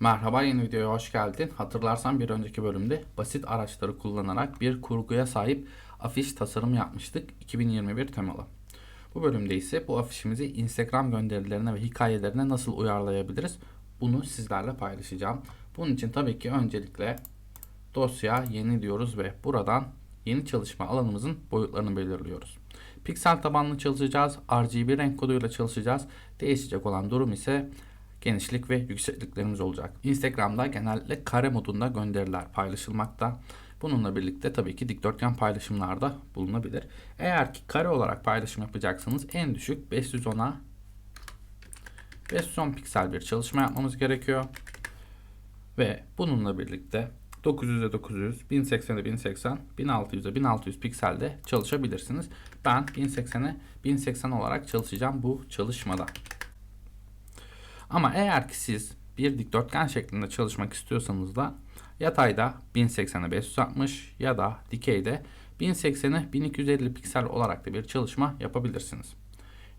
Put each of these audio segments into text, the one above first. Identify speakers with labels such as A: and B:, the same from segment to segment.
A: Merhaba yeni videoya hoş geldin. Hatırlarsan bir önceki bölümde basit araçları kullanarak bir kurguya sahip afiş tasarımı yapmıştık 2021 temalı. Bu bölümde ise bu afişimizi Instagram gönderilerine ve hikayelerine nasıl uyarlayabiliriz bunu sizlerle paylaşacağım. Bunun için tabii ki öncelikle dosya yeni diyoruz ve buradan yeni çalışma alanımızın boyutlarını belirliyoruz. Piksel tabanlı çalışacağız. RGB renk koduyla çalışacağız. Değişecek olan durum ise genişlik ve yüksekliklerimiz olacak. Instagram'da genellikle kare modunda gönderiler paylaşılmakta. Bununla birlikte tabii ki dikdörtgen paylaşımlarda bulunabilir. Eğer ki kare olarak paylaşım yapacaksanız en düşük 510'a 510 piksel bir çalışma yapmamız gerekiyor. Ve bununla birlikte 900'e 900, 1080'e 1080, 1600'e 1600 pikselde çalışabilirsiniz. Ben 1080'e 1080 olarak çalışacağım bu çalışmada. Ama eğer ki siz bir dikdörtgen şeklinde çalışmak istiyorsanız da yatayda 1080'e 560 ya da dikeyde 1080'e 1250 piksel olarak da bir çalışma yapabilirsiniz.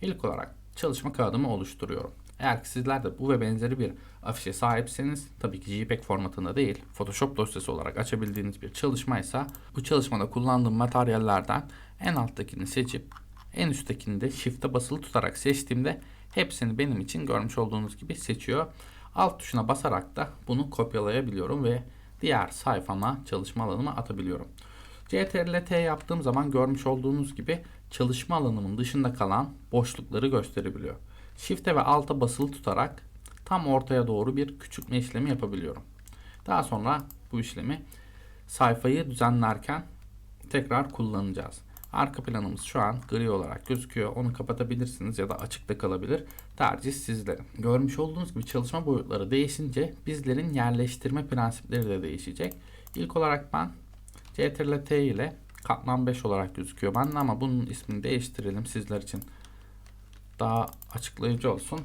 A: İlk olarak çalışma kağıdımı oluşturuyorum. Eğer ki sizler de bu ve benzeri bir afişe sahipseniz tabii ki JPEG formatında değil Photoshop dosyası olarak açabildiğiniz bir çalışmaysa bu çalışmada kullandığım materyallerden en alttakini seçip en üsttekini de Shift'e basılı tutarak seçtiğimde hepsini benim için görmüş olduğunuz gibi seçiyor. Alt tuşuna basarak da bunu kopyalayabiliyorum ve diğer sayfama çalışma alanıma atabiliyorum. CTRL T yaptığım zaman görmüş olduğunuz gibi çalışma alanımın dışında kalan boşlukları gösterebiliyor. Shift'e ve Alt'a basılı tutarak tam ortaya doğru bir küçültme işlemi yapabiliyorum. Daha sonra bu işlemi sayfayı düzenlerken tekrar kullanacağız. Arka planımız şu an gri olarak gözüküyor. Onu kapatabilirsiniz ya da açıkta kalabilir. Tercih sizlerin. Görmüş olduğunuz gibi çalışma boyutları değişince bizlerin yerleştirme prensipleri de değişecek. İlk olarak ben Ctrl T ile katman 5 olarak gözüküyor bende ama bunun ismini değiştirelim sizler için. Daha açıklayıcı olsun.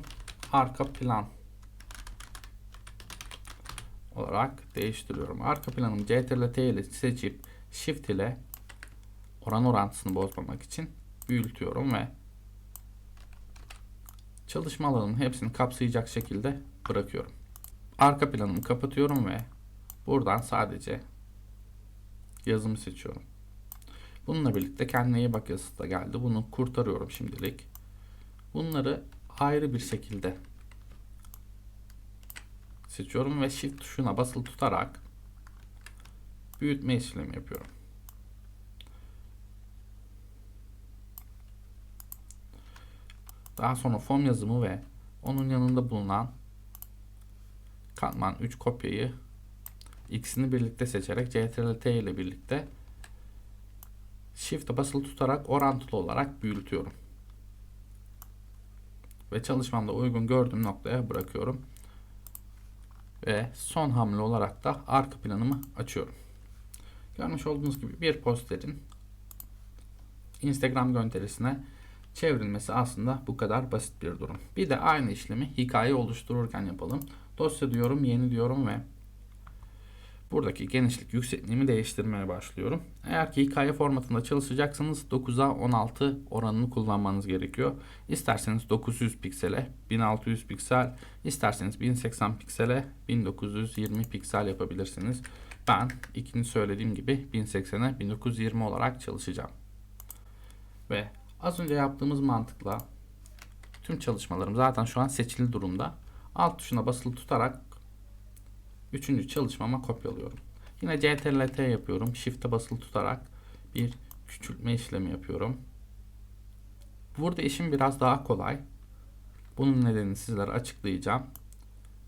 A: Arka plan olarak değiştiriyorum. Arka planımı Ctrl T ile seçip Shift ile oran orantısını bozmamak için büyütüyorum ve çalışma alanının hepsini kapsayacak şekilde bırakıyorum. Arka planımı kapatıyorum ve buradan sadece yazımı seçiyorum. Bununla birlikte kendine iyi bak yazısı da geldi. Bunu kurtarıyorum şimdilik. Bunları ayrı bir şekilde seçiyorum ve shift tuşuna basılı tutarak büyütme işlemi yapıyorum. Daha sonra fon yazımı ve onun yanında bulunan katman 3 kopyayı ikisini birlikte seçerek Ctrl T ile birlikte Shift'e basılı tutarak orantılı olarak büyütüyorum. Ve çalışmamda uygun gördüğüm noktaya bırakıyorum. Ve son hamle olarak da arka planımı açıyorum. Görmüş olduğunuz gibi bir posterin Instagram gönderisine çevrilmesi aslında bu kadar basit bir durum. Bir de aynı işlemi hikaye oluştururken yapalım. Dosya diyorum, yeni diyorum ve buradaki genişlik yüksekliğimi değiştirmeye başlıyorum. Eğer ki hikaye formatında çalışacaksanız 9'a 16 oranını kullanmanız gerekiyor. İsterseniz 900 piksele 1600 piksel, isterseniz 1080 piksele 1920 piksel yapabilirsiniz. Ben ikinci söylediğim gibi 1080'e 1920 olarak çalışacağım. Ve Az önce yaptığımız mantıkla tüm çalışmalarım zaten şu an seçili durumda. Alt tuşuna basılı tutarak üçüncü çalışmama kopyalıyorum. Yine CTRL T yapıyorum. Shift'e basılı tutarak bir küçültme işlemi yapıyorum. Burada işim biraz daha kolay. Bunun nedenini sizlere açıklayacağım.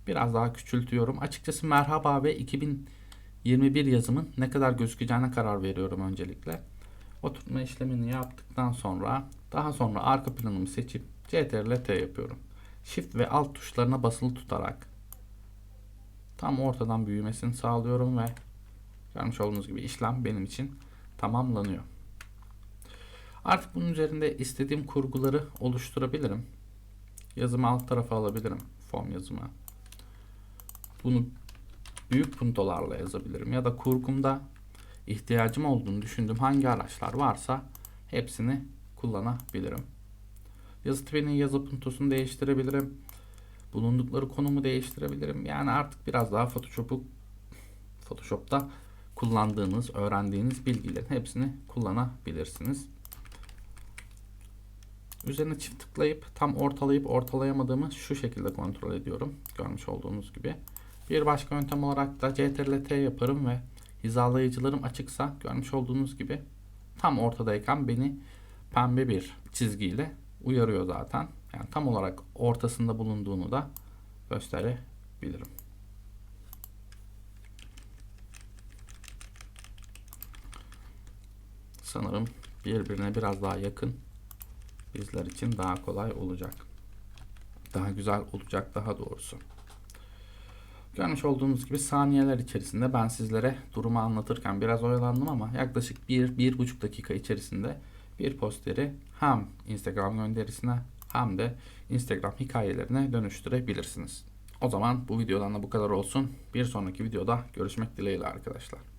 A: Biraz daha küçültüyorum. Açıkçası merhaba ve 2021 yazımın ne kadar gözükeceğine karar veriyorum öncelikle. Oturtma işlemini yaptıktan sonra daha sonra arka planımı seçip CTRL T yapıyorum. Shift ve alt tuşlarına basılı tutarak tam ortadan büyümesini sağlıyorum ve görmüş olduğunuz gibi işlem benim için tamamlanıyor. Artık bunun üzerinde istediğim kurguları oluşturabilirim. Yazımı alt tarafa alabilirim. Form yazımı. Bunu büyük puntolarla yazabilirim. Ya da kurgumda ihtiyacım olduğunu düşündüğüm hangi araçlar varsa hepsini kullanabilirim. Yazı tipinin yazı puntosunu değiştirebilirim. Bulundukları konumu değiştirebilirim. Yani artık biraz daha Photoshop'u Photoshop'ta kullandığınız, öğrendiğiniz bilgilerin hepsini kullanabilirsiniz. Üzerine çift tıklayıp tam ortalayıp ortalayamadığımı şu şekilde kontrol ediyorum. Görmüş olduğunuz gibi. Bir başka yöntem olarak da CTRL T yaparım ve hizalayıcılarım açıksa görmüş olduğunuz gibi tam ortadayken beni pembe bir çizgiyle uyarıyor zaten. Yani tam olarak ortasında bulunduğunu da gösterebilirim. Sanırım birbirine biraz daha yakın bizler için daha kolay olacak. Daha güzel olacak daha doğrusu. Görmüş olduğunuz gibi saniyeler içerisinde ben sizlere durumu anlatırken biraz oyalandım ama yaklaşık 1-1,5 dakika içerisinde bir posteri hem Instagram gönderisine hem de Instagram hikayelerine dönüştürebilirsiniz. O zaman bu videodan da bu kadar olsun. Bir sonraki videoda görüşmek dileğiyle arkadaşlar.